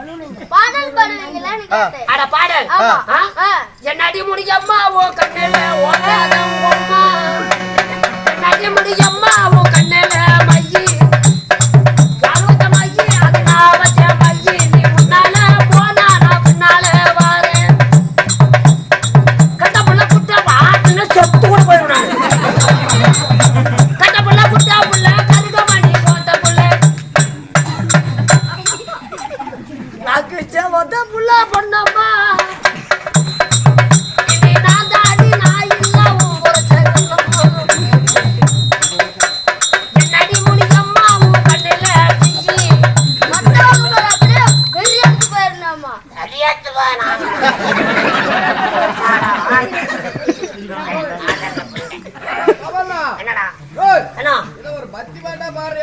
பாடல் பாடுவீங்களா? அட பாடல். என் அடி கண்ணில் ஓடாதம் தான் முல்லா பண்ணாமா என்னடா என்ன ஒரு பத்தி பாட்டா பாரு